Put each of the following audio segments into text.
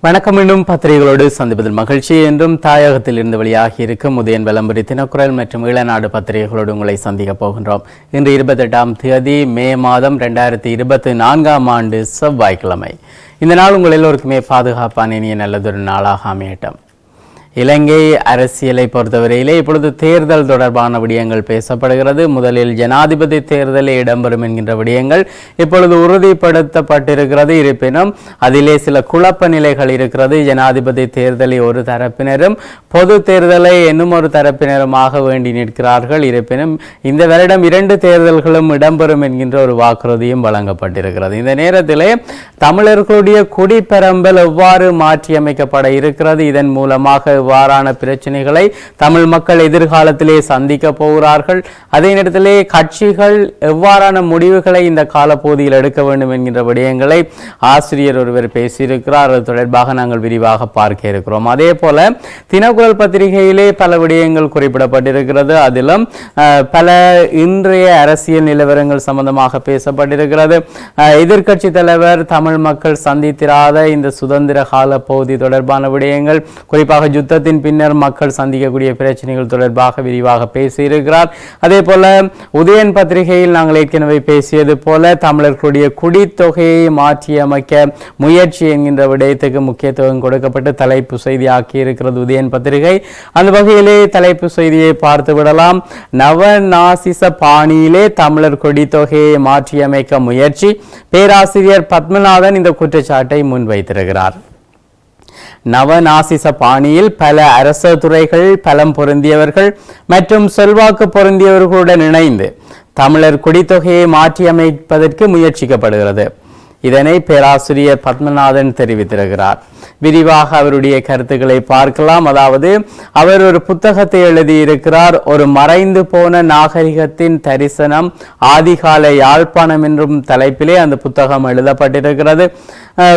வணக்கம் மீண்டும் பத்திரிகைகளோடு சந்திப்பதில் மகிழ்ச்சி. என்றும் தாயகத்தில் இருந்து வெளியாகி இருக்கும் உதயன் விளம்பரி தினக்குரல் மற்றும் இளநாடு பத்திரிகைகளோடு உங்களை சந்திக்க போகின்றோம். இன்று இருபத்தெட்டாம் தேதி மே மாதம் ரெண்டாயிரத்தி இருபத்தி நான்காம் ஆண்டு செவ்வாய்க்கிழமை. இந்த நாள் உங்கள் எல்லோருக்குமே பாதுகாப்பான இனிய நல்லதொரு நாளாக அமையட்டும். இலங்கை அரசியலை பொறுத்தவரையிலே இப்பொழுது தேர்தல் தொடர்பான விடயங்கள் பேசப்படுகிறது. முதலில் ஜனாதிபதி தேர்தலே இடம்பெறும் என்கின்ற விடயங்கள் இப்பொழுது உறுதிப்படுத்தப்பட்டிருக்கிறது. இருப்பினும் அதிலே சில குழப்ப நிலைகள் இருக்கிறது. ஜனாதிபதி தேர்தலை ஒரு தரப்பினரும் பொது தேர்தலை இன்னும் ஒரு தரப்பினருமாக வேண்டி நிற்கிறார்கள். இருப்பினும் இந்த வருடம் இரண்டு தேர்தல்களும் இடம்பெறும் என்கின்ற ஒரு வாக்குறுதியும் வழங்கப்பட்டிருக்கிறது. இந்த நேரத்திலே தமிழர்களுடைய குடிப்பெரம்பல் எவ்வாறு மாற்றியமைக்கப்பட இருக்கிறது? இதன் மூலமாக இவ்வாறான பிரச்சனைகளை தமிழ் மக்கள் எதிர்காலத்திலே சந்திக்க போகிறார்கள். அதே நேரத்திலே கட்சிகள் எவ்வாறான முடிவுகளை இந்த காலப்பகுதியில் எடுக்க வேண்டும் என்கின்ற விடயங்களை ஆசிரியர் ஒருவர் பேசியிருக்கிறார். அது தொடர்பாக நாங்கள் விரிவாக பார்க்க இருக்கிறோம். அதே போல தினக்குரல் பத்திரிகையிலே பல விடயங்கள் குறிப்பிடப்பட்டிருக்கிறது. அதிலும் பல இன்றைய அரசியல் நிலவரங்கள் சம்பந்தமாக பேசப்பட்டிருக்கிறது. அஹ், எதிர்க்கட்சி தலைவர் தமிழ் மக்கள் சந்தித்திராத இந்த சுதந்திர கால பகுதி தொடர்பான விடயங்கள் குறிப்பாக யுத்த யுத்தத்தின் பின்னர் மக்கள் சந்திக்கக்கூடிய பிரச்சனைகள் தொடர்பாக விரிவாக பேசியிருக்கிறார். அதே போல உதயன் பத்திரிகையில் நாங்கள் ஏற்கனவே பேசியது போல தமிழர்களுடைய குடித்தொகையை மாற்றியமைக்க முயற்சி என்கின்ற விடயத்துக்கு முக்கியத்துவம் கொடுக்கப்பட்டு தலைப்பு செய்தி ஆக்கியிருக்கிறது உதயன் பத்திரிகை. அந்த வகையிலே தலைப்பு செய்தியை பார்த்து விடலாம். நவநாசிச பாணியிலே தமிழர் கொடித்தொகையை மாற்றியமைக்க முயற்சி. பேராசிரியர் பத்மநாதன் இந்த குற்றச்சாட்டை முன்வைத்திருக்கிறார். நவநாசிச பாணியில் பல அரச துறைகள் பலம் பொருந்தியவர்கள் மற்றும் செல்வாக்கு பொருந்தியவர்களுடன் இணைந்து தமிழர் குடித்தொகையை மாற்றியமைப்பதற்கு முயற்சிக்கப்படுகிறது. இதனை பேராசிரியர் பத்மநாதன் தெரிவித்திருக்கிறார். விரிவாக அவருடைய கருத்துக்களை பார்க்கலாம். அதாவது அவர் ஒரு புத்தகத்தை எழுதியிருக்கிறார். ஒரு மறைந்து போன நாகரிகத்தின் தரிசனம் ஆதிகால யாழ்ப்பாணம் என்றும் தலைப்பிலே அந்த புத்தகம் எழுதப்பட்டிருக்கிறது.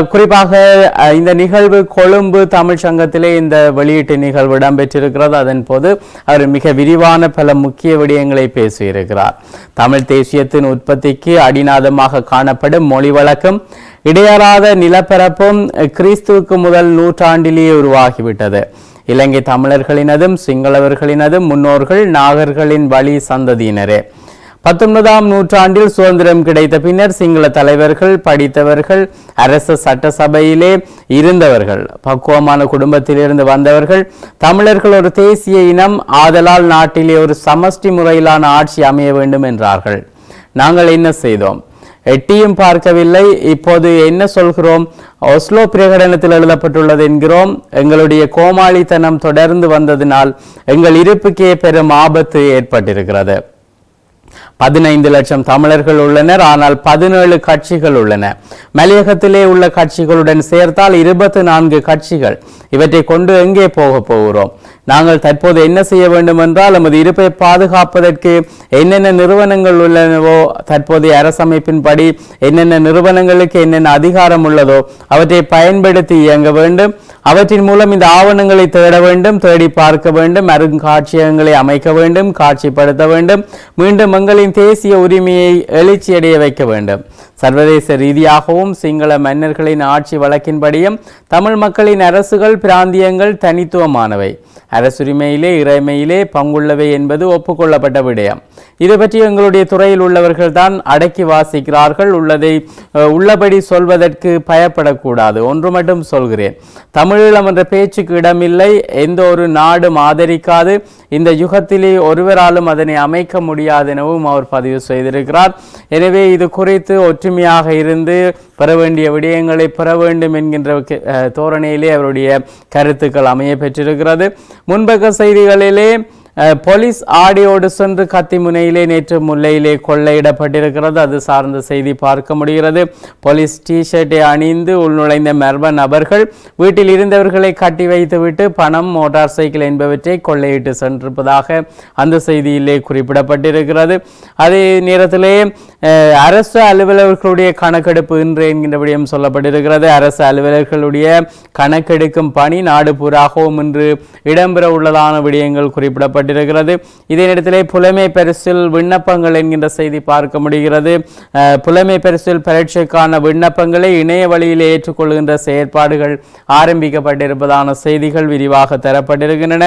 குறிப்பாக அஹ், இந்த நிகழ்வு கொழும்பு தமிழ் சங்கத்திலே இந்த வெளியீட்டு நிகழ்வு இடம்பெற்றிருக்கிறது. அதன் போது அவர் மிக விரிவான பல முக்கிய விடயங்களை பேசியிருக்கிறார். தமிழ் தேசியத்தின் உற்பத்திக்கு அடிநாதமாக காணப்படும் மொழி வழக்கம் இடையறாத நிலப்பரப்பும் கிறிஸ்துவுக்கு முதல் நூற்றாண்டிலேயே உருவாகிவிட்டது. இலங்கை தமிழர்களினதும் சிங்களவர்களினதும் முன்னோர்கள் நாகர்களின் வழி சந்ததியினரே. பத்தொன்பதாம் நூற்றாண்டில் சுதந்திரம் கிடைத்த பின்னர் சிங்கள தலைவர்கள் படித்தவர்கள் அரச சட்டசபையிலே இருந்தவர்கள் பக்குவமான குடும்பத்திலிருந்து வந்தவர்கள் தமிழர்கள் ஒரு தேசிய இனம் ஆதலால் நாட்டிலே ஒரு சமஷ்டி முறையிலான ஆட்சி அமைய வேண்டும் என்றார்கள். நாங்கள் என்ன செய்தோம்? எட்டியும் பார்க்கவில்லை. இப்போது என்ன சொல்கிறோம்? ஒஸ்லோ பிரகடனத்தில் எழுதப்பட்டுள்ளது என்கிறோம் எங்களுடைய கோமாளித்தனம் தொடர்ந்து வந்ததினால் எங்கள் இருப்புக்கே பெரும் ஆபத்து ஏற்பட்டிருக்கிறது. பதினைந்து லட்சம் தமிழர்கள் உள்ளனர் ஆனால் பதினேழு கட்சிகள் உள்ளன. மலையகத்திலே உள்ள கட்சிகளுடன் சேர்த்தால் இருபத்தி நான்கு கட்சிகள். இவற்றை கொண்டு எங்கே போக போகிறோம்? நாங்கள் தற்போது என்ன செய்ய வேண்டும் என்றால் நமது இருப்பை பாதுகாப்பதற்கு என்னென்ன நிறுவனங்கள் உள்ளனவோ தற்போதைய அரசமைப்பின்படி என்னென்ன நிறுவனங்களுக்கு என்னென்ன அதிகாரம் உள்ளதோ அவற்றை பயன்படுத்தி இயங்க வேண்டும். அவற்றின் மூலம் இந்த ஆவணங்களை தேட வேண்டும் தேடி பார்க்க வேண்டும் அருங்காட்சியகங்களை அமைக்க வேண்டும் காட்சிப்படுத்த வேண்டும் மீண்டும் எங்களின் தேசிய உரிமையை எழுச்சியடைய வைக்க வேண்டும். சர்வதேச ரீதியாகவும் சிங்கள மன்னர்களின் ஆட்சி வழக்கின்படியும் தமிழ் மக்களின் அரசுகள் பிராந்தியங்கள் தனித்துவமானவை. அரசுரிமையிலே இறைமையிலே பங்குள்ளவை என்பது ஒப்புக்கொள்ளப்பட்ட விடயம். இது பற்றி எங்களுடைய துறையில் உள்ளவர்கள் தான் அடக்கி வாசிக்கிறார்கள். உள்ளதை உள்ளபடி சொல்வதற்கு பயப்படக்கூடாது. ஒன்று மட்டும் சொல்கிறேன். தமிழீழம் என்ற பேச்சுக்கு இடமில்லை. எந்த ஒரு நாடும் ஆதரிக்காது. இந்த யுகத்திலே ஒருவராலும் அதனை அமைக்க முடியாது எனவும் அவர் பதிவு செய்திருக்கிறார். எனவே இது குறித்து ஒற்றுமையாக இருந்து பெற வேண்டிய விடயங்களை பெற வேண்டும் என்கின்ற தோரணையிலே அவருடைய கருத்துக்கள் அமைய பெற்றிருக்கிறது முன்பக்க செய்திகளிலே போலீஸ் ஆடியோடு சென்று கத்திமுனையிலே நேற்று முல்லையிலே கொள்ளையிடப்பட்டிருக்கிறது. அது சார்ந்த செய்தி பார்க்க முடிகிறது. போலீஸ் டிஷர்ட்டை அணிந்து உள்நுழைந்த மர்ம நபர்கள் வீட்டில் இருந்தவர்களை கட்டி வைத்துவிட்டு பணம் மோட்டார் சைக்கிள் என்பவற்றை கொள்ளையிட்டு சென்றிருப்பதாக அந்த செய்தியிலே குறிப்பிடப்பட்டிருக்கிறது. அதே நேரத்திலே அரசு அலுவலர்களுடைய கணக்கெடுப்பு இன்று என்கின்ற விடயம் சொல்லப்பட்டிருக்கிறது. அரசு அலுவலர்களுடைய கணக்கெடுக்கும் பணி நாடு பூராகவும் இன்று இடம்பெற உள்ளதான விடயங்கள் குறிப்பிடப்பட்டு கொண்டிருக்கிறது. இதே நேரத்திலே புலமை பரிசில் விண்ணப்பங்கள் என்கின்ற செய்தி பார்க்க முடிகிறது. புலமை பரிசில் பரீட்சைக்கான விண்ணப்பங்களை இணைய வழியில் ஏற்றுக்கொள்கின்ற செயற்பாடுகள் ஆரம்பிக்கப்பட்டிருப்பதான செய்திகள் விரிவாக தரப்பட்டிருக்கின்றன.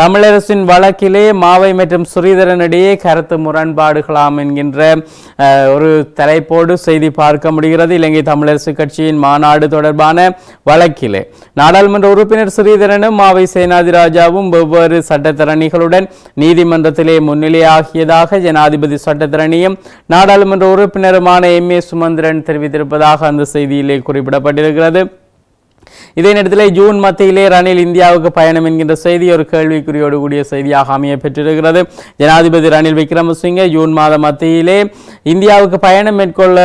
தமிழரசின் வழக்கிலே மாவை மற்றும் ஸ்ரீதரனிடையே கருத்து முரண்பாடுகளாம் என்கின்ற ஒரு தலைப்போடு செய்தி பார்க்க முடிகிறது. இலங்கை தமிழரசு கட்சியின் மாநாடு தொடர்பான வழக்கிலே. நாடாளுமன்ற உறுப்பினர் ஸ்ரீதரனும் மாவை சேனாதிராஜாவும் வெவ்வேறு சட்டத்தரணிகளுடன் நீதிமன்றத்திலே முன்னிலையாகியதாக ஜனாதிபதி சட்டத்திரணியும் நாடாளுமன்ற உறுப்பினருமான எம் ஏ சுமந்திரன் தெரிவித்திருப்பதாக அந்த செய்தியிலே குறிப்பிடப்பட்டிருக்கிறது. இதே நேரத்தில் ஜூன் மத்தியிலே ரணில் இந்தியாவுக்கு பயணம் என்கின்ற செய்தி ஒரு கேள்விக்குறியோடு கூடிய செய்தியாக அமைய பெற்றிருக்கிறது. ஜனாதிபதி ரணில் விக்ரமசிங்கே ஜூன் மாத மத்தியிலே இந்தியாவுக்கு பயணம் மேற்கொள்ள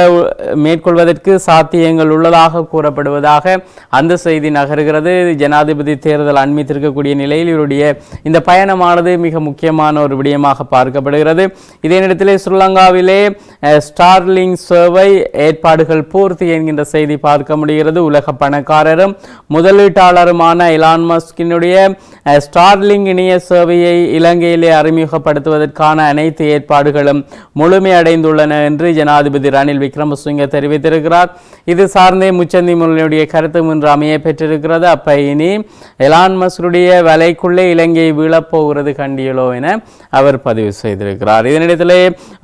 மேற்கொள்வதற்கு சாத்தியங்கள் உள்ளதாக கூறப்படுவதாக அந்த செய்தி நகர்கிறது. ஜனாதிபதி தேர்தல் அண்மித்திருக்கக்கூடிய நிலையில் இவருடைய இந்த பயணமானது மிக முக்கியமான ஒரு விடயமாக பார்க்கப்படுகிறது. இதே நேரத்தில் ஸ்ரீலங்காவிலே ஸ்டார்லிங் சேவை ஏற்பாடுகள் பூர்த்தி என்கின்ற செய்தி பார்க்க முடிகிறது. உலக பணக்காரரும் முதலீட்டாளருமான இலான் மஸ்கினுடைய ஸ்டார்லிங் இணைய சேவையை இலங்கையிலே அறிமுகப்படுத்துவதற்கான அனைத்து ஏற்பாடுகளும் முழுமையடைந்துள்ளன என்று ஜனாதிபதி ரணில் விக்ரமசிங்க தெரிவித்திருக்கிறார். இது சார்ந்தே முச்சந்தி முரளியுடைய கருத்து இன்று அமைய பெற்றிருக்கிறது. அப்ப இனி எலான் மஸ்ருடைய வலைக்குள்ளே இலங்கை வீழப்போகிறது கண்டியலோ என அவர் பதிவு செய்திருக்கிறார். இதனிடத்திலே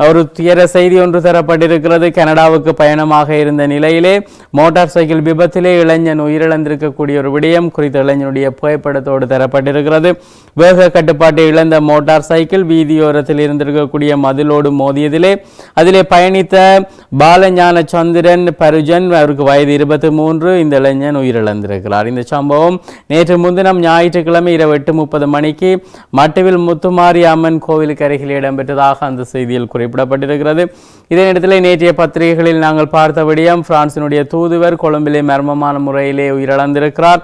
ஒரு துயர செய்தி ஒன்று தரப்பட்டிருக்கிறது. கனடாவுக்கு பயணமாக இருந்த நிலையிலே மோட்டார் சைக்கிள் விபத்திலே இளைஞன் உயிரிழந்திருக்கக்கூடிய ஒரு விடயம் குறித்த இளைஞனுடைய புகைப்படத்தோடு தரப்பட்டிருக்கிறது. வேக கட்டுப்பாட்டை இழந்த மோட்டார் சைக்கிள் வீதியோரத்தில் இருந்திருக்கக்கூடிய மதிலோடு மோதியதிலே அதிலே பயணித்த பாலஞான சந்திரன் பருஜன் அவருக்கு வயது இருபத்தி மூன்று. இந்த இளைஞன் உயிரிழந்திருக்கிறார். இந்த சம்பவம் நேற்று முன்தினம் ஞாயிற்றுக்கிழமை இரவு எட்டு முப்பது மணிக்கு மட்டுவில் முத்துமாரி அம்மன் கோவிலுக்கு அருகில் இடம்பெற்றதாக அந்த செய்தியில் குறிப்பிடப்பட்டிருக்கிறது. இதே நேரத்தில் நேற்றைய பத்திரிகைகளில் நாங்கள் பார்த்தபடியும் பிரான்சினுடைய தூதுவர் கொழும்பிலே மர்மமான முறையிலே உயிரிழந்திருக்கிறார்.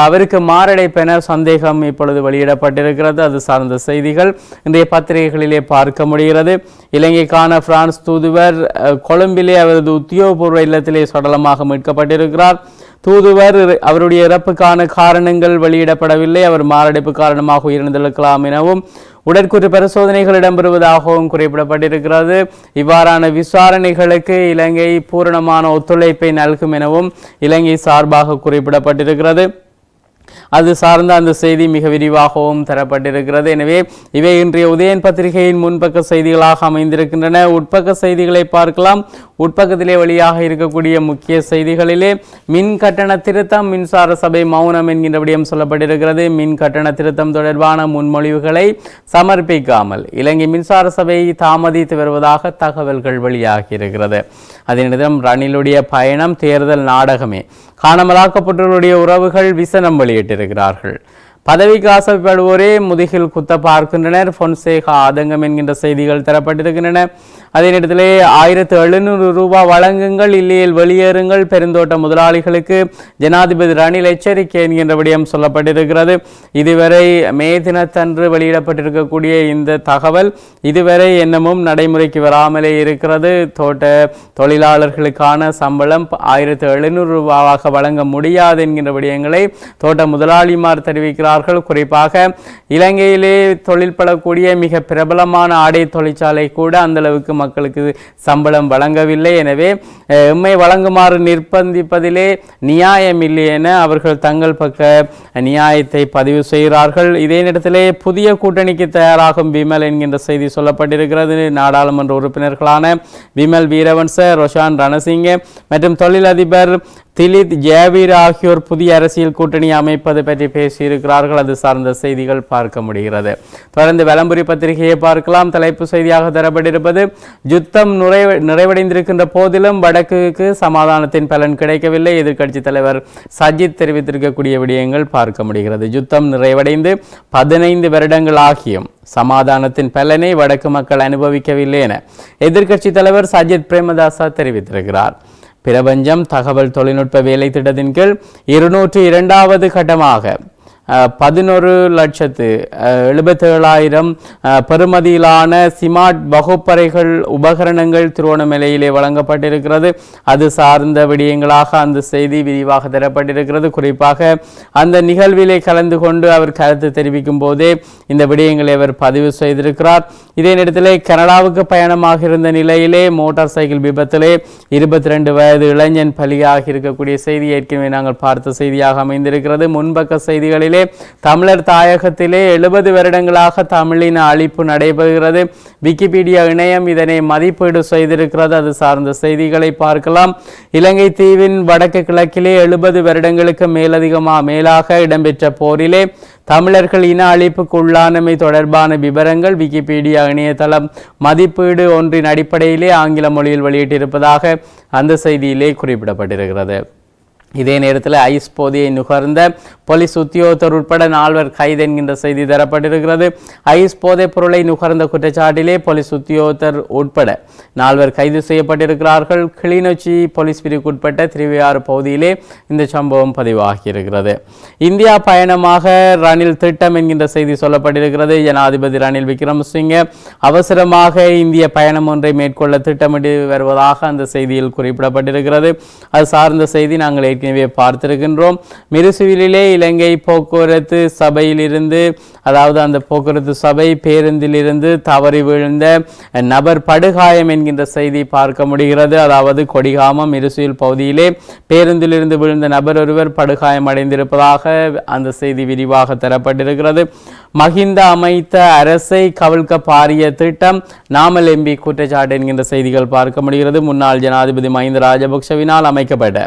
அவருக்கு மாரடைப்பென சந்தேகம் இப்பொழுது வெளியிடப்பட்டிருக்கிறது. அது சார்ந்த செய்திகள் இன்றைய பத்திரிகைகளிலே பார்க்க முடிகிறது. இலங்கைக்கான பிரான்ஸ் தூதுவர் அஹ், கொழும்பிலே அவரது உத்தியோகபூர்வ இல்லத்திலே சடலமாக மீட்கப்பட்டிருக்கிறார். தூதுவர் அவருடைய இறப்புக்கான காரணங்கள் வெளியிடப்படவில்லை. அவர் மாரடைப்பு காரணமாக உயிரிழந்திருக்கலாம் எனவும் உடற்கூற்று பரிசோதனைகள் இடம்பெறுவதாகவும் குறிப்பிடப்பட்டிருக்கிறது. இவ்வாறான விசாரணைகளுக்கு இலங்கை பூரணமான ஒத்துழைப்பை நல்கும் எனவும் இலங்கை சார்பாக குறிப்பிடப்பட்டிருக்கிறது. அது சார்ந்த அந்த செய்தி மிக விரிவாகவும் தரப்பட்டிருக்கிறது. எனவே இவை இன்றைய உதயன் பத்திரிகையின் முன்பக்க செய்திகளாக அமைந்திருக்கின்றன. உட்பக்க செய்திகளை பார்க்கலாம். உட்பக்கத்திலே வழியாக இருக்கக்கூடிய முக்கிய செய்திகளிலே மின் கட்டண திருத்தம் மின்சார சபை மௌனம் என்கின்ற விடயம் சொல்லப்பட்டிருக்கிறது. மின் கட்டண திருத்தம் தொடர்பான முன்மொழிவுகளை சமர்ப்பிக்காமல் இலங்கை மின்சார சபை தாமதித்து வருவதாக தகவல்கள் வெளியாகி இருக்கிறது அதே நேரம் ரணிலுடைய பயணம் தேர்தல் நாடகமே. காணாமலாக்கப்பட்டவருடைய உறவுகள் விசனம் வருகிறார்கள். பதவிக்கு ஆசைப்படுவோரே முதுகில் குத்த பார்க்கின்றனர். பொன்சேகா ஆதங்கம் என்கின்ற செய்திகள் தரப்பட்டிருக்கின்றன. அதே நேரத்தில் ஆயிரத்து எழுநூறு ரூபாய் வழங்குங்கள் இல்லையில் வெளியேறுங்கள். பெருந்தோட்ட முதலாளிகளுக்கு ஜனாதிபதி ரணில் எச்சரிக்கை என்கின்ற விடயம் சொல்லப்பட்டிருக்கிறது. இதுவரை மே தினத்தன்று வெளியிடப்பட்டிருக்கக்கூடிய இந்த தகவல் இதுவரை என்னமும் நடைமுறைக்கு வராமலே இருக்கிறது. தோட்ட தொழிலாளர்களுக்கான சம்பளம் ஆயிரத்து எழுநூறு ரூபாவாக வழங்க முடியாது என்கின்ற விடயங்களை தோட்ட முதலாளிமார் தெரிவிக்கிறார்கள். குறிப்பாக இலங்கையிலே தொழில்படக்கூடிய மிக பிரபலமான ஆடை தொழிற்சாலை கூட அந்தளவுக்கு மக்களுக்கு சம்பளம் வழங்கவில்லை. எனவே எம்மை வழங்குமாறு நிர்பந்திப்பதிலே நியாயம் இல்லை என அவர்கள் தங்கள் பக்க நியாயத்தை பதிவு செய்கிறார்கள். இதே நேரத்திலே புதிய கூட்டணிக்கு தயாராகும் விமல் என்கின்ற செய்தி சொல்லப்பட்டிருக்கிறது. நாடாளுமன்ற உறுப்பினர்களான விமல் வீரவன்ச ரொஷான் ரணசிங்க மற்றும் தொழிலதிபர் திலித் ஜேவீர் ஆகியோர் புதிய அரசியல் கூட்டணி அமைப்பது பற்றி பேசியிருக்கிறார்கள். அது சார்ந்த செய்திகள் பார்க்க முடிகிறது. தொடர்ந்து வலம்புரி பத்திரிகையை பார்க்கலாம். தலைப்பு செய்தியாக தரப்பட்டிருப்பது யுத்தம் நிறைவ நிறைவடைந்திருக்கின்ற போதிலும் வடக்குக்கு சமாதானத்தின் பலன் கிடைக்கவில்லை. எதிர்க்கட்சி தலைவர் சஜித் தெரிவித்திருக்கக்கூடிய விடயங்கள் பார்க்க முடிகிறது. யுத்தம் நிறைவடைந்து பதினைந்து வருடங்கள் ஆகியும் சமாதானத்தின் பலனை வடக்கு மக்கள் அனுபவிக்கவில்லை என எதிர்க்கட்சி தலைவர் சஜித் பிரேமதாசா தெரிவித்திருக்கிறார். பிரபஞ்சம் தகவல் தொழில்நுட்ப வேலை திட்டத்தின் கீழ் இருநூற்றி இரண்டாவது கட்டமாக பதினொரு லட்சத்து எழுபத்தேழாயிரம் பெருமதியிலான பெறுமதியிலான சிமார்ட் வகுப்பறைகள் உபகரணங்கள் திருவோணமலையிலே வழங்கப்பட்டிருக்கிறது. அது சார்ந்த விடயங்களாக அந்த செய்தி விரிவாக தரப்பட்டிருக்கிறது. குறிப்பாக அந்த நிகழ்விலே கலந்து கொண்டு அவர் கருத்து தெரிவிக்கும் போதே இந்த விடயங்களை அவர் பதிவு செய்திருக்கிறார். இதே நேரத்தில் கனடாவுக்கு பயணமாக இருந்த நிலையிலே மோட்டார் சைக்கிள் விபத்திலே இருபத்தி ரெண்டு வயது இளைஞன் பலியாகி இருக்கக்கூடிய செய்தி ஏற்கனவே நாங்கள் பார்த்த செய்தியாக அமைந்திருக்கிறது. முன்பக்க செய்திகளில் தமிழர் தாயகத்திலே எழுபது வருடங்களாக தமிழின அழிப்பு நடைபெறுகிறது. விக்கிபீடியா இணையம் இதனை மதிப்பீடு செய்திருக்கிறது. அது சார்ந்த செய்திகளை பார்க்கலாம். இலங்கை தீவின் வடக்கு கிழக்கிலே எழுபது வருடங்களுக்கு மேலதிகமா மேலாக இடம்பெற்ற போரிலே தமிழர்கள் இன அழிப்புக்கு உள்ளானமை தொடர்பான விவரங்கள் விக்கிபீடியா இணையதளம் மதிப்பீடு ஒன்றின் அடிப்படையிலே ஆங்கில மொழியில் வெளியிட்டிருப்பதாக அந்த செய்தியிலே குறிப்பிடப்பட்டிருக்கிறது. இதே நேரத்தில் ஐஸ் போதையை நுகர்ந்த போலீஸ் உத்தியோகத்தர் உட்பட நால்வர் கைது என்கின்ற செய்தி தரப்பட்டிருக்கிறது. ஐஸ் போதைப் பொருளை நுகர்ந்த குற்றச்சாட்டிலே போலீஸ் உத்தியோகத்தர் உட்பட நால்வர் கைது செய்யப்பட்டிருக்கிறார்கள். கிளிநொச்சி போலீஸ் பிரிவுக்குட்பட்ட திருவையாறு பகுதியிலே இந்த சம்பவம் பதிவாகியிருக்கிறது. இந்தியா பயணமாக ரணில் திட்டம் என்கின்ற செய்தி சொல்லப்பட்டிருக்கிறது. ஜனாதிபதி ரணில் விக்ரமசிங்கே அவசரமாக இந்திய பயணம் ஒன்றை மேற்கொள்ள திட்டமிட்டு வருவதாக அந்த செய்தியில் குறிப்பிடப்பட்டிருக்கிறது. அது சார்ந்த செய்தி நாங்கள் ஏற்கனவே பார்த்திருக்கின்றோம். மிருசுவிலே இலங்கை போக்குவரத்து சபையிலிருந்து அதாவது அந்த போக்குவரத்து சபை பேருந்திலிருந்து தவறி விழுந்த நபர் படுகாயம் என்கின்ற செய்தி பார்க்க முடிகிறது. அதாவது கொடிகாமம் இருசுயில் பகுதியிலே பேருந்திலிருந்து விழுந்த நபர் ஒருவர் படுகாயம் அடைந்திருப்பதாக அந்த செய்தி விரிவாக தரப்பட்டிருக்கிறது. மஹிந்த அமைத்த அரசை கவிழ்க்க பாரிய திட்டம் நாமல் எம்பி குற்றச்சாட்டு என்கின்ற செய்திகள் பார்க்க முடிகிறது. முன்னாள் ஜனாதிபதி மஹிந்த ராஜபக்சவினால் அமைக்கப்பட்ட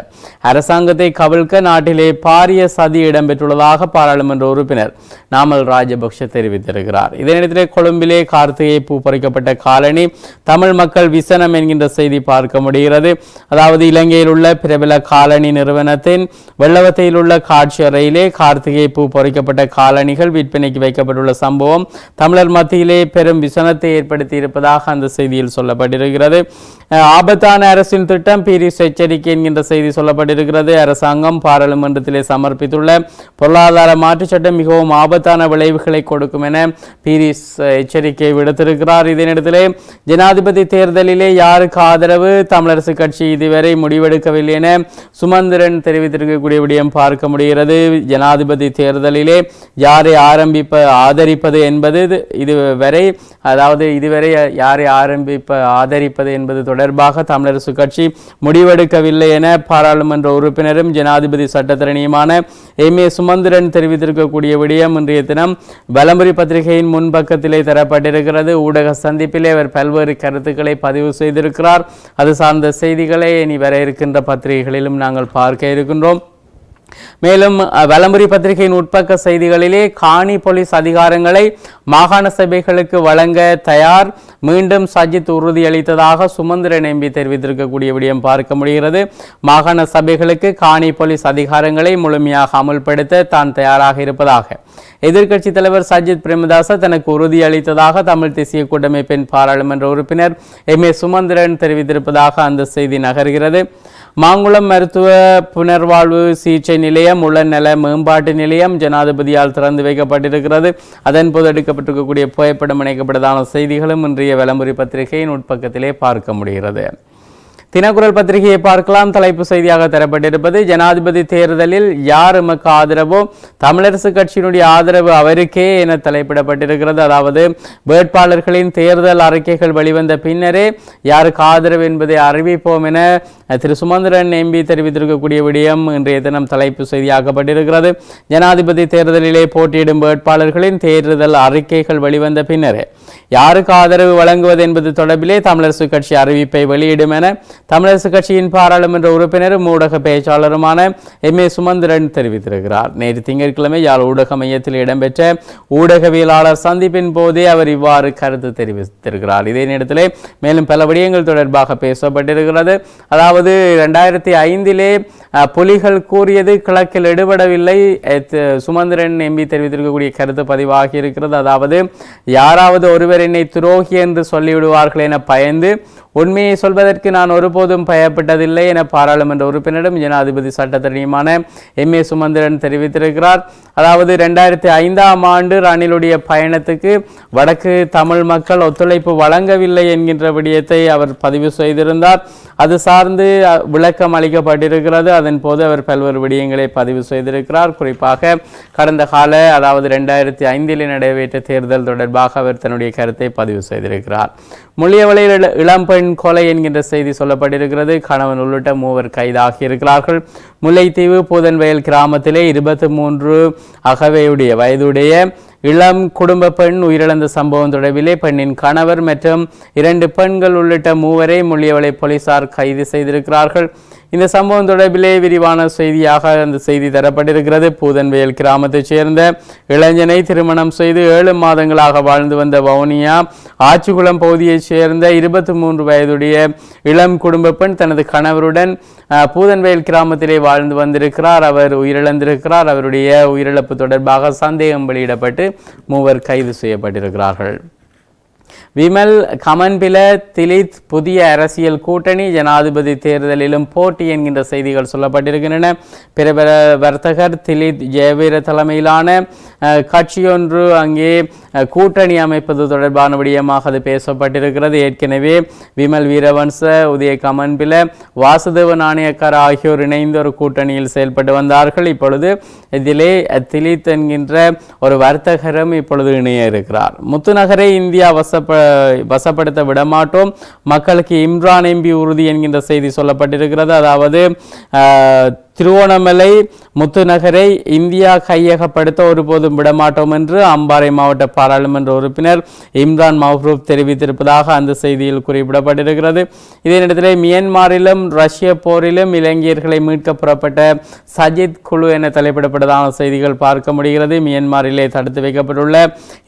அரசாங்கத்தை கவிழ்க்க நாட்டிலே பாரிய சதி இடம்பெற்றுள்ளதாக பாராளுமன்ற உறுப்பினர் நாமல் ராஜபக்ஷ தெரிவித்திருக்கிறார். இதனிடத்திலே கொழும்பிலே கார்த்திகை பூ பறிக்கப்பட்ட காலனி தமிழ் மக்கள் விசனம் என்கின்ற செய்தி பார்க்க முடிகிறது. அதாவது இலங்கையில் உள்ள பிரபல காலனி நிறுவனத்தின் வெள்ளவத்தையில் உள்ள காட்சி அறையிலே கார்த்திகை பூ பொறிக்கப்பட்ட காலணிகள் விற்பனைக்கு வைக்கப்பட்டுள்ள சம்பவம் தமிழர் மத்தியிலே பெரும் விசனத்தை ஏற்படுத்தி இருப்பதாக அந்த செய்தியில் சொல்லப்பட்டிருக்கிறது. ஆபத்தான அரசின் திட்டம் பீரிஸ் எச்சரிக்கை என்கின்ற செய்தி சொல்லப்பட்டிருக்கிறது. அரசாங்கம் பாராளுமன்றத்திலே சமர்ப்பித்துள்ள பொருளாதார மாற்றுச் சட்டம் மிகவும் ஆபத்தான விளைவு கொடுக்கும் என பீரிஸ் எச்சரிக்கை விடுத்திருக்கிறார். இதே ஜனாதிபதி தேர்தலிலே யாருக்கு ஆதரவு? தமிழரசு கட்சி இதுவரை முடிவெடுக்கவில்லை என சுமந்திரன் தெரிவித்திருக்கக்கூடிய விடயம் பார்க்க முடிகிறது. ஜனாதிபதி தேர்தலிலே யாரை ஆரம்பிப்ப ஆதரிப்பது என்பது இது- இதுவரை அதாவது இதுவரை யாரை ஆரம்பிப்ப ஆதரிப்பது என்பது தொடர்பாக தமிழரசு கட்சி முடிவெடுக்கவில்லை என பாராளுமன்ற உறுப்பினரும் ஜனாதிபதி சட்டத்தரணியுமான எம் ஏ சுமந்திரன் தெரிவித்திருக்கக்கூடிய விடயம் இன்றைய தினம் வலம்புரி பத்திரிகையின் முன்பக்கத்திலே தரப்பட்டிருக்கிறது. ஊடக சந்திப்பிலே அவர் பல்வேறு கருத்துக்களை பதிவு செய்திருக்கிறார். அது சார்ந்த செய்திகளை இனி வர இருக்கின்ற பத்திரிகைகளிலும் நாங்கள் பார்க்க இருக்கின்றோம். மேலும் வலம்புரி பத்திரிகையின் உட்பக்க செய்திகளிலே காணி போலீஸ் அதிகாரங்களை மாகாண சபைகளுக்கு வழங்க தயார். மீண்டும் சஜித் உறுதியளித்ததாக சுமந்திரன் எம்பி தெரிவித்திருக்கக்கூடிய விடயம் பார்க்க முடிகிறது. மாகாண சபைகளுக்கு காணி போலீஸ் அதிகாரங்களை முழுமையாக அமுல்படுத்த தான் தயாராக இருப்பதாக. எதிர்க்கட்சி தலைவர் சஜித் பிரேமதாச தனக்கு உறுதியளித்ததாக தமிழ் தேசிய கூட்டமைப்பின் பாராளுமன்ற உறுப்பினர் எம் ஏ சுமந்திரன் தெரிவித்திருப்பதாக அந்த செய்தி நகர்கிறது. மாங்குளம் மருத்துவ புனர்வாழ்வு சிகிச்சை நிலையம் உளநல மேம்பாட்டு நிலையம் ஜனாதிபதியால் திறந்து வைக்கப்பட்டிருக்கிறது. அதன் போது எடுக்கப்பட்டிருக்கக்கூடிய புகைப்படம் இணைக்கப்பட்டதான செய்திகளும் இன்றைய விளம்பரி பத்திரிகையின் உட்பக்கத்திலே பார்க்க முடிகிறது. தினக்குரல் பத்திரிகையை பார்க்கலாம். தலைப்பு செய்தியாக தரப்பட்டிருப்பது ஜனாதிபதி தேர்தலில் யார் எமக்கு ஆதரவோ தமிழரசு கட்சியினுடைய ஆதரவு அவருக்கே என தலைப்பிடப்பட்டிருக்கிறது. அதாவது வேட்பாளர்களின் தேர்தல் அறிக்கைகள் வெளிவந்த பின்னரே யாருக்கு ஆதரவு என்பதை அறிவிப்போம் என திரு சுமந்திரன் எம்பி தெரிவித்திருக்கக்கூடிய விடயம். இன்றைய தினம் தலைப்பு செய்தியாக்கப்பட்டிருக்கிறது. ஜனாதிபதி தேர்தலிலே போட்டியிடும் வேட்பாளர்களின் தேர்தல் அறிக்கைகள் வெளிவந்த பின்னரே யாருக்கு ஆதரவு வழங்குவது என்பது தொடர்பிலே தமிழரசு கட்சி அறிவிப்பை வெளியிடும் என தமிழரசு கட்சியின் பாராளுமன்ற உறுப்பினரும் ஊடக பேச்சாளருமான எம் ஏ சுமந்திரன் தெரிவித்திருக்கிறார். நேற்று திங்கட்கிழமை யாழ் ஊடக மையத்தில் இடம்பெற்ற ஊடகவியலாளர் சந்திப்பின் போதே அவர் இவ்வாறு கருத்து தெரிவித்திருக்கிறார். இதே நேரத்திலே மேலும் பல விடயங்கள் தொடர்பாக பேசப்பட்டிருக்கிறது. அதாவது அதாவது ரெண்டாயிரத்தி ஐந்திலே புலிகள் கூறியது கிழக்கில் எடுபடவில்லை. சுமந்திரன் எம்பி தெரிவித்திருக்கக்கூடிய கருத்து பதிவாகி இருக்கிறது. அதாவது யாராவது ஒருவர் என்னை துரோகி என்று சொல்லிவிடுவார்கள் என பயந்து உண்மையை சொல்வதற்கு நான் ஒருபோதும் பயப்பட்டதில்லை என பாராளுமன்ற உறுப்பினரும் ஜனாதிபதி சட்டத்தரணியுமான எம். ஏ. சுமந்திரன் தெரிவித்திருக்கிறார். அதாவது ரெண்டாயிரத்தி ஐந்தாம் ஆண்டு ரணிலுடைய பயணத்துக்கு வடக்கு தமிழ் மக்கள் ஒத்துழைப்பு வழங்கவில்லை என்கின்ற விடயத்தை அவர் பதிவு செய்திருந்தார். அது சார்ந்து விளக்கம் அளிக்கப்பட்டிருக்கிறது. அதன் போது அவர் பல்வேறு விடயங்களை பதிவு செய்திருக்கிறார். குறிப்பாக கடந்த கால அதாவது ரெண்டாயிரத்தி ஐந்தில் நடைபெற்ற தேர்தல் தொடர்பாக அவர் தன்னுடைய கருத்தை பதிவு செய்திருக்கிறார். முள்ளியவளையில் இளம்பெண் கொலை என்கின்ற செய்தி சொல்லப்பட்டிருக்கிறது. கணவன் உள்ளிட்ட மூவர் கைதாகி இருக்கிறார்கள் முல்லைத்தீவு பூதன்வயல் கிராமத்திலே இருபத்தி மூன்று அகவையுடைய வயதுடைய இளம் குடும்ப பெண் உயிரிழந்த சம்பவம் தொடர்பிலே பெண்ணின் கணவர் மற்றும் இரண்டு பெண்கள் உள்ளிட்ட மூவரை முள்ளியவளை போலீசார் கைது செய்திருக்கிறார்கள். இந்த சம்பவம் தொடர்பிலே விரிவான செய்தியாக அந்த செய்தி தரப்பட்டிருக்கிறது. பூதன்வேல் கிராமத்தைச் சேர்ந்த இளைஞனை திருமணம் செய்து ஏழு மாதங்களாக வாழ்ந்து வந்த வவுனியா ஆச்சிக்குளம் பகுதியைச் சேர்ந்த இருபத்தி மூன்று வயதுடைய இளம் குடும்ப பெண் தனது கணவருடன் பூதன்வேல் கிராமத்திலே வாழ்ந்து வந்திருக்கிறார். அவர் உயிரிழந்திருக்கிறார். அவருடைய உயிரிழப்பு தொடர்பாக சந்தேகம் வெளியிடப்பட்டு மூவர் கைது செய்யப்பட்டிருக்கிறார்கள். விமல் கமன்பில திலித் புதிய அரசியல் கூட்டணி ஜனாதிபதி தேர்தலிலும் போட்டி என்கின்ற செய்திகள் சொல்லப்பட்டிருக்கின்றன. பிரபல வர்த்தகர் திலித் ஜெயவீர தலைமையிலான கட்சியொன்று அங்கே கூட்டணி அமைப்பது தொடர்பான விடயமாக அது பேசப்பட்டிருக்கிறது. ஏற்கனவே விமல் வீரவன்ச உதய கமன்பில வாசுதேவ நாணயக்கார் ஆகியோர் இணைந்து ஒரு கூட்டணியில் செயல்பட்டு வந்தார்கள். இப்பொழுது இதிலே திலித் என்கின்ற ஒரு வர்த்தகரும் இப்பொழுது இணைய இருக்கிறார். முத்துநகரை இந்தியா வசப்ப வசப்படுத்த விடமாட்டோம். மக்களுக்கு இம்ரான் எம்பி உறுதி என்கின்ற செய்தி சொல்லப்பட்டிருக்கிறது. அதாவது திருவோணமலை முத்துநகரை இந்தியா கையகப்படுத்த ஒருபோதும் விடமாட்டோம் என்று அம்பாறை மாவட்ட பாராளுமன்ற உறுப்பினர் இம்ரான் மஹ்ரூப் தெரிவித்திருப்பதாக அந்த செய்தியில் குறிப்பிடப்பட்டிருக்கிறது. இதே நேரத்தில் மியன்மாரிலும் ரஷ்ய போரிலும் இலங்கையர்களை மீட்க புறப்பட்ட சஜித் குழு என தலைப்பிடப்பட்டதான செய்திகள் பார்க்க முடிகிறது. மியன்மாரிலே தடுத்து வைக்கப்பட்டுள்ள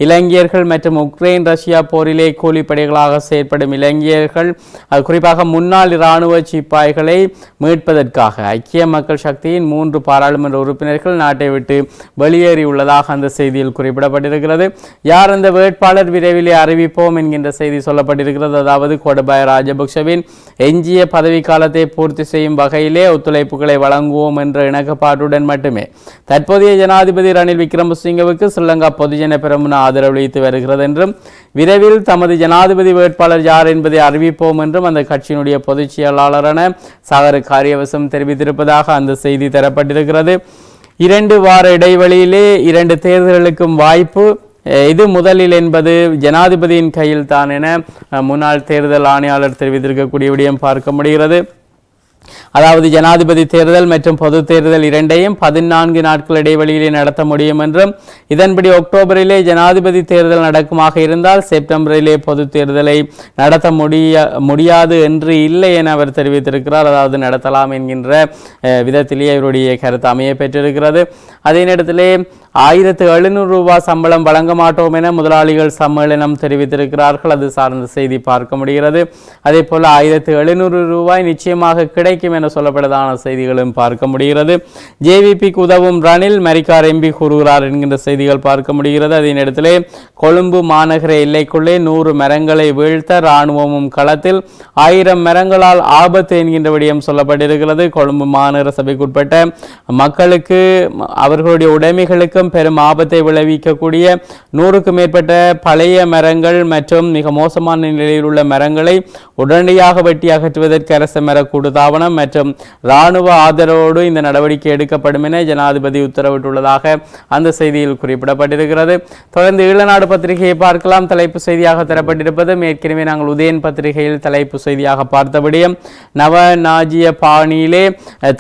இலங்கையர்கள் மற்றும் உக்ரைன் ரஷ்யா போரிலே கூலிப்படைகளாக செயற்படும் இலங்கையர்கள் அது குறிப்பாக முன்னாள் இராணுவ சிப்பாய்களை மீட்பதற்காக ஐக்கிய மக்கள் சக்தியின் மூன்று பாராளுமன்ற உறுப்பினர்கள் நாட்டை விட்டு வெளியேறியுள்ளதாக அந்த செய்தியில் குறிப்பிடப்பட்டிருக்கிறது. யார் அந்த வேட்பாளர் விரைவிலே அறிவிப்போம் என்கின்ற செய்தி சொல்லப்பட்டிருக்கிறது. அதாவது கோடபாய ராஜபக்சவின் எஞ்சிய பதவிக்காலத்தை பூர்த்தி செய்யும் வகையிலே ஒத்துழைப்புகளை வழங்குவோம் என்ற இணக்கப்பாட்டுடன் மட்டுமே தற்போதைய ஜனாதிபதி ரணில் விக்ரமசிங்கவுக்கு ஸ்ரீலங்கா பொதுஜன பெரமுன ஆதரவளித்து வருகிறது என்றும் விரைவில் தமது ஜனாதிபதி வேட்பாளர் யார் என்பதை அறிவிப்போம் என்றும் அந்த கட்சியினுடைய பொதுச் செயலாளரான சாகர காரியவசம் தெரிவித்திருப்பதாக அந்த செய்தி தரப்பட்டிருக்கிறது. இரண்டு வார இடைவெளியிலே இரண்டு தேர்தல்களுக்கும் வாய்ப்பு இது முதலில் என்பது ஜனாதிபதியின் கையில் தான் என முன்னாள் தேர்தல் ஆணையாளர் தெரிவித்திருக்கக்கூடிய விடயம் பார்க்க முடிகிறது. அதாவது ஜனாதிபதி தேர்தல் மற்றும் பொது தேர்தல் இரண்டையும் பதினான்கு நாட்கள் இடைவெளியிலே நடத்த முடியும் என்றும் இதன்படி அக்டோபரிலே ஜனாதிபதி தேர்தல் நடக்குமாக இருந்தால் செப்டம்பரிலே பொது தேர்தலை நடத்த முடிய முடியாது என்று இல்லை என அவர் தெரிவித்திருக்கிறார். அதாவது நடத்தலாம் என்கின்ற விதத்திலேயே இவருடைய கருத்து அமைய பெற்றிருக்கிறது அதே நேரத்திலே ஆயிரத்து எழுநூறு ரூபாய் சம்பளம் வழங்க மாட்டோம் என முதலாளிகள் சம்மேளனம் தெரிவித்திருக்கிறார்கள். அது சார்ந்த செய்தி பார்க்க முடிகிறது. அதே போல் ஆயிரத்து எழுநூறு ரூபாய் நிச்சயமாக கிடைக்கும் என சொல்லப்பட்டதான செய்திகளும் பார்க்க முடிகிறது. ஜேவிபிக்கு உதவும் ரணில் மரிக்கார் எம்பி கூறுகிறார் என்கின்ற செய்திகள் பார்க்க முடிகிறது. அதே நேரத்திலே கொழும்பு மாநகர எல்லைக்குள்ளே நூறு மரங்களை வீழ்த்த இராணுவமும் களத்தில் ஆயிரம் மரங்களால் ஆபத்து என்கின்ற விடயம் சொல்லப்பட்டிருக்கிறது. கொழும்பு மாநகர சபைக்குட்பட்ட மக்களுக்கு அவர்களுடைய உடைமைகளுக்கு மக்களுக்கும் பெரும் ஆபத்தை விளைவிக்கக்கூடிய நூறுக்கும் மேற்பட்ட பழைய மரங்கள் மற்றும் மிக மோசமான நிலையில் உள்ள மரங்களை உடனடியாக வெட்டி அகற்றுவதற்கு அரச மர கூடுதாவனம் மற்றும் இராணுவ ஆதரவோடு இந்த நடவடிக்கை எடுக்கப்படும் என ஜனாதிபதி உத்தரவிட்டுள்ளதாக அந்த செய்தியில் குறிப்பிடப்பட்டிருக்கிறது. தொடர்ந்து ஈழநாடு பத்திரிகையை பார்க்கலாம். தலைப்பு செய்தியாக தரப்பட்டிருப்பது ஏற்கனவே நாங்கள் உதயன் பத்திரிகையில் தலைப்பு செய்தியாக பார்த்தபடியும் நவ நாஜிய பாணியிலே அஹ்,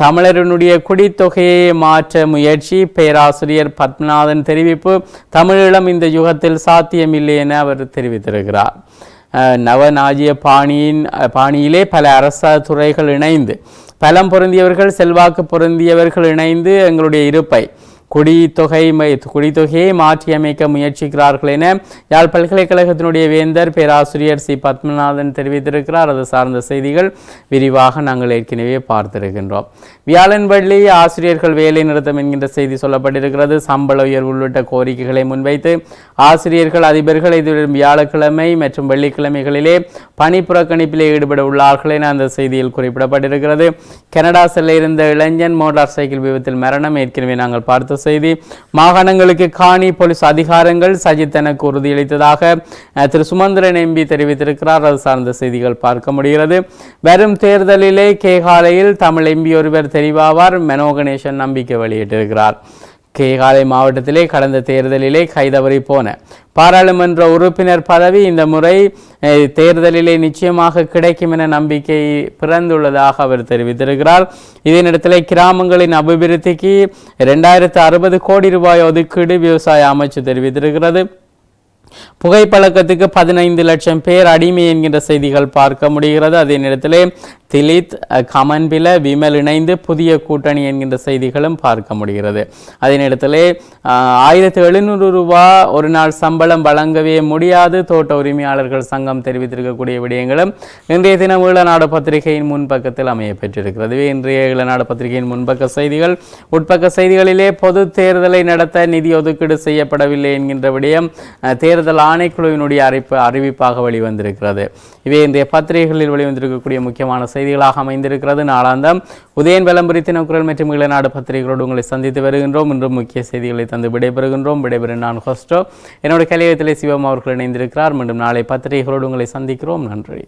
குடித்தொகையை மாற்ற முயற்சி பேராசிரியர் பத் பத்மநாதன் தெரிவிப்பு தமிழீழம் இந்த யுகத்தில் சாத்தியமில்லை என அவர் தெரிவித்திருக்கிறார். அஹ், நவநாஜிய பாணியின் பாணியிலே பல அரச துறைகள் இணைந்து பலம் பொருந்தியவர்கள் செல்வாக்கு பொருந்தியவர்கள் இணைந்து எங்களுடைய இருப்பை குடித்தொகை மை- குடித்தொகையை மாற்றியமைக்க முயற்சிக்கிறார்கள் என யாழ் பல்கலைக்கழகத்தினுடைய வேந்தர் பேராசிரியர் சி. பத்மநாதன் தெரிவித்திருக்கிறார். அது சார்ந்த செய்திகள் விரிவாக நாங்கள் ஏற்கனவே பார்த்திருக்கின்றோம். வியாழன்பள்ளி ஆசிரியர்கள் வேலை நிறுத்தம் என்கின்ற செய்தி சொல்லப்பட்டிருக்கிறது. சம்பள உயர்வு உள்ளிட்ட கோரிக்கைகளை முன்வைத்து ஆசிரியர்கள் அதிபர்கள் எதிர்வரும் வியாழக்கிழமை மற்றும் வெள்ளிக்கிழமைகளிலே பணி புறக்கணிப்பிலே ஈடுபட உள்ளார்கள் என அந்த செய்தியில் குறிப்பிடப்பட்டிருக்கிறது. கனடா செல்ல இருந்த இளைஞன் மோட்டார் சைக்கிள் விபத்தில் மரணம். ஏற்கனவே நாங்கள் பார்த்த செய்தி. மாகாணங்களுக்கு காணி போலீஸ் அதிகாரங்கள் சஜித் எனக்கு உறுதியளித்ததாக திரு சுமந்திரன் எம்பி தெரிவித்திருக்கிறார். அது சார்ந்த செய்திகள் பார்க்க முடிகிறது. வரும் தேர்தலிலே கேகாலையில் தமிழ் எம்பி ஒருவர் தெரிவாவார். மெனோ கணேசன் நம்பிக்கை வெளியிட்டிருக்கிறார். கேகாலை மாவட்டத்திலே கடந்த தேர்தலிலே கைதவறி போன. பாராளுமன்ற உறுப்பினர் பதவி இந்த முறை தேர்தலிலே நிச்சயமாக கிடைக்கும் என நம்பிக்கை பிறந்துள்ளதாக அவர் தெரிவித்திருக்கிறார். இதே நேரத்தில் கிராமங்களின் அபிவிருத்திக்கு இரண்டாயிரத்து அறுபது கோடி ரூபாய் ஒதுக்கீடு விவசாய அமைச்சு தெரிவித்திருக்கிறது. புகைப்பழக்கத்துக்கு பதினைந்து லட்சம் பேர் அடிமை என்கின்ற செய்திகள் பார்க்க முடிகிறது. அதே நேரத்தில் திலித் கமன்பில விமல் இணைந்து புதிய கூட்டணி என்கின்ற செய்திகளும் பார்க்க முடிகிறது. அதே நேரத்தில் ஆயிரத்தி எழுநூறு ரூபா ஒரு நாள் சம்பளம் வழங்கவே முடியாது. தோட்ட உரிமையாளர்கள் சங்கம் தெரிவித்திருக்கக்கூடிய விடயங்களும் இன்றைய தினம் ஈழநாடு பத்திரிகையின் முன்பக்கத்தில் அமைய பெற்றிருக்கிறது. இன்றைய ஈழநாடு பத்திரிகையின் முன்பக்க செய்திகள். உட்பக்க செய்திகளிலே பொது தேர்தலை நடத்த நிதி ஒதுக்கீடு செய்யப்படவில்லை என்கின்ற விடயம் தேர்தல் தேர்தல் ஆணைக்குழுவினுடைய அறிப்பு அறிவிப்பாக வெளிவந்திருக்கிறது. இவை இன்றைய பத்திரிகைகளில் வெளிவந்திருக்கக்கூடிய முக்கியமான செய்திகளாக அமைந்திருக்கிறது. நாளாந்தம் உதயன் விளம்பரி தினக்குரல் மற்றும் இளநாடு பத்திரிகைகளோடு உங்களை சந்தித்து வருகின்றோம். இன்றும் முக்கிய செய்திகளை தந்து விடைபெறுகின்றோம். விடைபெறும் நான் ஹோஸ்டோ. என்னோட கலையத்திலே சிவம் அவர்கள் இணைந்திருக்கிறார். மீண்டும் நாளை பத்திரிகைகளோடு உங்களை சந்திக்கிறோம். நன்றி.